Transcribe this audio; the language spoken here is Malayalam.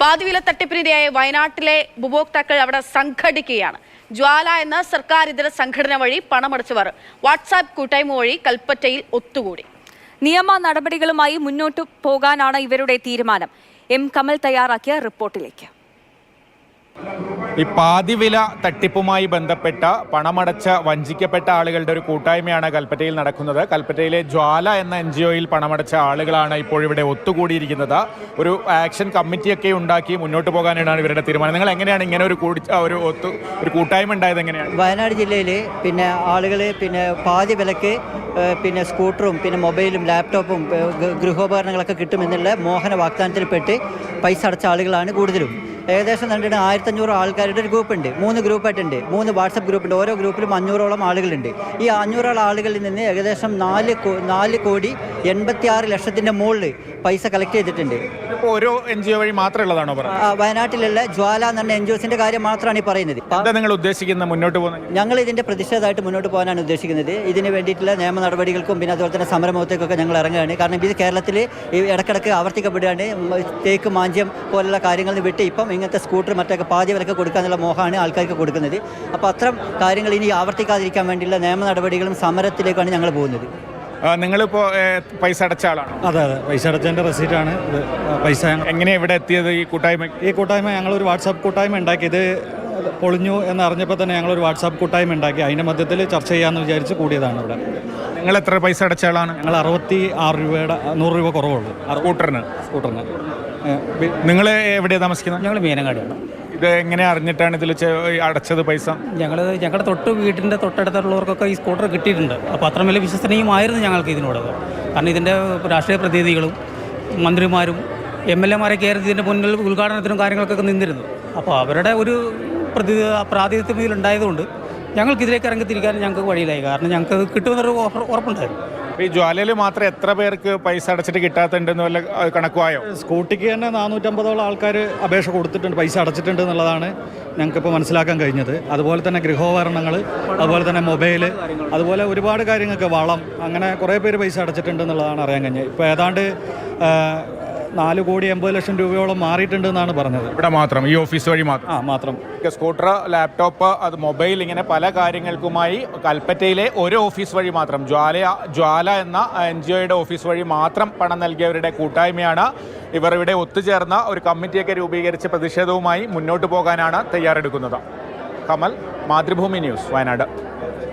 പാതിവില തട്ടിപ്പിനിരയായ വയനാട്ടിലെ ഉപഭോക്താക്കൾ അവിടെ സംഘടിക്കുകയാണ്. ജ്വാല എന്ന സർക്കാർ ഇതര സംഘടന വഴി പണമടച്ചവർ വാട്സാപ്പ് കൂട്ടായ്മ വഴി കൽപ്പറ്റയിൽ ഒത്തുകൂടി. നിയമ നടപടികളുമായി മുന്നോട്ടു പോകാനാണ് ഇവരുടെ തീരുമാനം. എം. കമൽ തയ്യാറാക്കിയ റിപ്പോർട്ടിലേക്ക്. ഈ പാതിവില തട്ടിപ്പുമായി ബന്ധപ്പെട്ട പണമടച്ച വഞ്ചിക്കപ്പെട്ട ആളുകളുടെ ഒരു കൂട്ടായ്മയാണ് കൽപ്പറ്റയിൽ നടക്കുന്നത്. കൽപ്പറ്റയിലെ ജ്വാല എന്ന എൻ ജി ഒയിൽ പണമടച്ച ആളുകളാണ് ഇപ്പോൾ ഇവിടെ ഒത്തുകൂടിയിരിക്കുന്നത്. ഒരു ആക്ഷൻ കമ്മിറ്റിയൊക്കെ ഉണ്ടാക്കി മുന്നോട്ട് പോകാനാണ് ഇവരുടെ തീരുമാനം. നിങ്ങൾ എങ്ങനെയാണ് ഇങ്ങനെ ഒരു കൂടി ഒരു ഒത്തു ഒരു കൂട്ടായ്മ ഉണ്ടായത് എങ്ങനെയാണ്? വയനാട് ജില്ലയിൽ പിന്നെ ആളുകൾ പിന്നെ പാതി വിലക്ക് പിന്നെ സ്കൂട്ടറും പിന്നെ മൊബൈലും ലാപ്ടോപ്പും ഗൃഹോപകരണങ്ങളൊക്കെ കിട്ടുമെന്നുള്ള മോഹന വാഗ്ദാനത്തിൽപ്പെട്ട് പൈസ അടച്ച ആളുകളാണ് കൂടുതലും. ഏകദേശം കണ്ടിട്ട് ആയിരത്തഞ്ഞൂറ് ആൾക്കാരുടെ ഒരു ഗ്രൂപ്പ് ഉണ്ട് മൂന്ന് ഗ്രൂപ്പായിട്ടുണ്ട്. മൂന്ന് വാട്സപ്പ് ഗ്രൂപ്പ് ഉണ്ട് ഓരോ ഗ്രൂപ്പിലും അഞ്ഞൂറോളം ആളുകളുണ്ട്. ഈ അഞ്ഞൂറോളം ആളുകളിൽ നിന്ന് ഏകദേശം നാല് നാല് കോടി എൺപത്തി ആറ് ലക്ഷത്തിന്റെ മുകളിൽ പൈസ കളക്ട് ചെയ്തിട്ടുണ്ട്. ഓരോ എൻ ജി ഒ വഴി മാത്രമുള്ളതാണോ വയനാട്ടിലുള്ള ജ്വാല എന്ന് പറഞ്ഞ എൻ ജി ഒസിന്റെ കാര്യം മാത്രമാണ് ഈ പറയുന്നത്. നിങ്ങൾ ഉദ്ദേശിക്കുന്ന മുന്നോട്ട് പോകുന്നത് ഞങ്ങൾ ഇതിന്റെ പ്രതിഷേധമായിട്ട് മുന്നോട്ട് പോകാനാണ് ഉദ്ദേശിക്കുന്നത്. ഇതിന് വേണ്ടിയിട്ടുള്ള നിയമ നടപടികൾക്കും പിന്നെ അതുപോലെ തന്നെ സമരമുഖത്തേക്കൊക്കെ ഞങ്ങൾ ഇറങ്ങുകയാണ്. കാരണം ഇത് കേരളത്തിൽ ഇടക്കിടക്ക് ആവർത്തിക്കപ്പെടുകയാണ്. തേക്ക് മാഞ്ചം പോലുള്ള കാര്യങ്ങളിൽ വിട്ട് ഇപ്പം ഇങ്ങനത്തെ സ്കൂട്ടർ മറ്റൊക്കെ പാതി വിലക്ക് കൊടുക്കാന്നുള്ള മോഹമാണ് ആൾക്കാർക്ക് കൊടുക്കുന്നത്. അപ്പോൾ അത്തരം കാര്യങ്ങൾ ഇനി ആവർത്തിക്കാതിരിക്കാൻ വേണ്ടിയുള്ള നിയമ നടപടികളും സമരത്തിലേക്കാണ് ഞങ്ങൾ പോകുന്നത്. നിങ്ങളിപ്പോൾ പൈസ അടച്ച ആളാണ്? അതെ അതെ. പൈസ അടച്ചതിന്റെ റെസീറ്റാണ്. ഇത് പൈസ എങ്ങനെ എങ്ങനെയാണ് ഇവിടെ എത്തിയത് ഈ കൂട്ടായ്മ? ഈ കൂട്ടായ്മ ഞങ്ങളൊരു വാട്സാപ്പ് കൂട്ടായ്മ ഉണ്ടാക്കിയത് പൊളിഞ്ഞു എന്ന് അറിഞ്ഞപ്പോൾ തന്നെ ഞങ്ങളൊരു വാട്സാപ്പ് കൂട്ടായ്മ ഉണ്ടാക്കി. അതിന്റെ മധ്യത്തിൽ ചർച്ച ചെയ്യാമെന്ന് വിചാരിച്ച് കൂടിയതാണ് ഇവിടെ. നിങ്ങൾ എത്ര പൈസ അടച്ച ആളാണ്? ഞങ്ങൾ അറുപത്തി ആറ് രൂപയുടെ നൂറ് രൂപ കുറവുള്ളൂ. സ്കൂട്ടറിന് സ്കൂട്ടറിന് നിങ്ങൾ എവിടെയാണ് താമസിക്കുന്നത്? ഞങ്ങൾ മീനങ്ങാടിയാണ്. ഇത് എങ്ങനെ അറിഞ്ഞിട്ടാണ് ഇതിൽ അടച്ചത് പൈസ? ഞങ്ങൾ ഞങ്ങളുടെ തൊട്ട് വീട്ടിന്റെ തൊട്ടടുത്തുള്ളവർക്കൊക്കെ ഈ സ്കൂട്ടർ കിട്ടിയിട്ടുണ്ട്. അപ്പോൾ അത്ര വലിയ വിശ്വസനീയമായിരുന്നു ഞങ്ങൾക്ക് ഇതിനോട്. കാരണം ഇതിന്റെ രാഷ്ട്രീയ പ്രതിനിധികളും മന്ത്രിമാരും എം എൽ എമാരൊക്കെ ആയിരുന്നു ഇതിന്റെ മുന്നിൽ ഉദ്ഘാടനത്തിനും കാര്യങ്ങൾക്കൊക്കെ നിന്നിരുന്നു അപ്പോൾ അവരുടെ ഒരു പ്രതി പ്രാതിനിധ്യം ഇതിലുണ്ടായതുകൊണ്ട് ഞങ്ങൾക്ക് ഇതിലേക്ക് ഇറങ്ങിത്തിരിക്കാൻ ഞങ്ങൾക്ക് വഴിയിലായി. കാരണം ഞങ്ങൾക്ക് അത് കിട്ടുമെന്നൊരു ഉറ- ഉറപ്പുണ്ടായിരുന്നു. ഈ ജ്വാലയിൽ മാത്രം എത്ര പേർക്ക് പൈസ അടച്ചിട്ട് കിട്ടാത്തുണ്ടെന്ന് വല്ല കണക്കുമായോ സ്കൂട്ടിക്ക് തന്നെ നാനൂറ്റമ്പതോളം ആൾക്കാർ അപേക്ഷ കൊടുത്തിട്ടുണ്ട് പൈസ അടച്ചിട്ടുണ്ട് എന്നുള്ളതാണ് ഞങ്ങൾക്കിപ്പോൾ മനസ്സിലാക്കാൻ കഴിഞ്ഞത്. അതുപോലെ തന്നെ ഗൃഹോപകരണങ്ങൾ അതുപോലെ തന്നെ മൊബൈൽ അതുപോലെ ഒരുപാട് കാര്യങ്ങൾക്ക് വളം അങ്ങനെ കുറേ പേര് പൈസ അടച്ചിട്ടുണ്ട് എന്നുള്ളതാണ് അറിയാൻ കഴിഞ്ഞത്. ഇപ്പോൾ ഏതാണ്ട് നാല് കോടി എൺപത് ലക്ഷം രൂപയോളം മാറിയിട്ടുണ്ട് എന്നാണ് പറഞ്ഞത്. ഇവിടെ മാത്രം ഈ ഓഫീസ് വഴി മാത്രം. ആ മാത്രം. സ്കൂട്ടർ ലാപ്ടോപ്പ് അത് മൊബൈൽ ഇങ്ങനെ പല കാര്യങ്ങൾക്കുമായി കൽപ്പറ്റയിലെ ഒരു ഓഫീസ് വഴി മാത്രം. ജ്വാല ജ്വാല എന്ന എൻ ജി ഒയുടെ ഓഫീസ് വഴി മാത്രം പണം നൽകിയവരുടെ കൂട്ടായ്മയാണ് ഇവർ ഇവിടെ ഒത്തുചേർന്ന ഒരു കമ്മിറ്റിയൊക്കെ രൂപീകരിച്ച് പ്രതിഷേധവുമായി മുന്നോട്ട് പോകാനാണ് തയ്യാറെടുക്കുന്നത്. കമൽ മാതൃഭൂമി ന്യൂസ് വയനാട്.